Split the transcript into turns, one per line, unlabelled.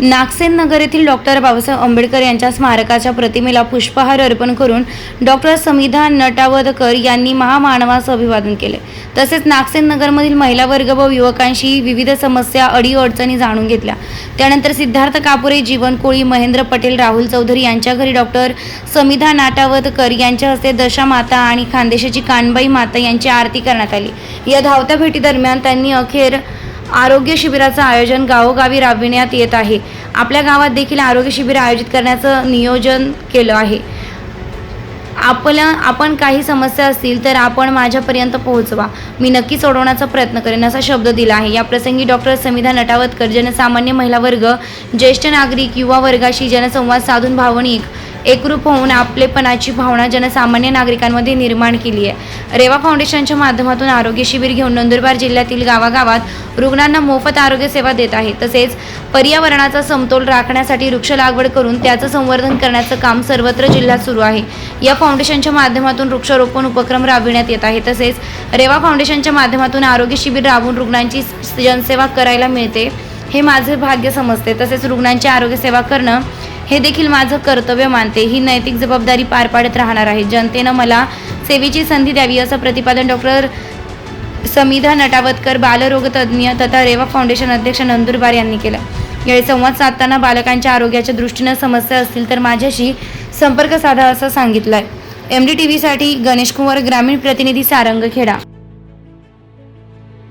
नागसेन नगर येथील डॉक्टर बाबासाहेब आंबेडकर यांच्या स्मारकाच्या प्रतिमेला पुष्पहार अर्पण करून डॉक्टर समिधा नटावदकर यांनी महामानवास अभिवादन केले. तसेच नागसेन नगरमधील महिला वर्ग व युवकांशी विविध समस्या अडीअडचणी जाणून घेतल्या. त्यानंतर सिद्धार्थ कापुरे जीवन कोळी महेंद्र पटेल राहुल चौधरी यांच्या घरी डॉक्टर समिधा नाटावदकर यांच्या हस्ते दशा माता आणि खानदेशाची कानबाई माता यांची आरती करण्यात आली. या धावत्या भेटीदरम्यान त्यांनी अखेर आरोग्य शिबिराचं आयोजन गावोगावी राबविण्यात येत आहे. आपल्या गावात देखील आरोग्य शिबिर आयोजित करण्याचं नियोजन केलं आहे. आपल्या आपण काही समस्या असतील तर आपण माझ्यापर्यंत पोहोचवा. मी नक्की सोडवण्याचा प्रयत्न करेन असा शब्द दिला आहे. या प्रसंगी डॉक्टर समिधा नटावतकर जनसामान्य महिला वर्ग ज्येष्ठ नागरिक युवा वर्गाशी जनसंवाद साधून भावनिक एकरूप होऊन आपलेपणाची भावना जनसामान्य नागरिकांमध्ये निर्माण केली आहे. रेवा फाउंडेशनच्या माध्यमातून आरोग्य शिबिर घेऊन नंदुरबार जिल्ह्यातील गावागावात रुग्णांना मोफत आरोग्य सेवा देत आहे. तसेच पर्यावरणाचा समतोल राखण्यासाठी वृक्ष लागवड करून त्याचं संवर्धन करण्याचं काम सर्वत्र जिल्ह्यात सुरू आहे. या फाउंडेशनच्या माध्यमातून वृक्षारोपण उपक्रम राबविण्यात येत आहे. तसेच रेवा फाउंडेशनच्या माध्यमातून आरोग्य शिबिर राबवून रुग्णांची जनसेवा करायला मिळते हे माझे भाग्य समजते. तसेच रुग्णांची आरोग्य सेवा करणं हे देखील माझं कर्तव्य मानते. ही नैतिक जबाबदारी पार पाडत राहणार आहे. जनतेनं मला सेवेची संधी द्यावी असं प्रतिपादन डॉक्टर समिधा नटावतकर बालरोगतज्ञ तथा रेवा फाउंडेशन अध्यक्ष नंदुरबार यांनी केलं. यावेळी संवाद साधताना बालकांच्या आरोग्याच्या दृष्टीनं समस्या असतील तर माझ्याशी संपर्क साधा असं सांगितलं आहे एम डी टी व्हीसाठी गणेशकुमार ग्रामीण प्रतिनिधी सारंगखेडा.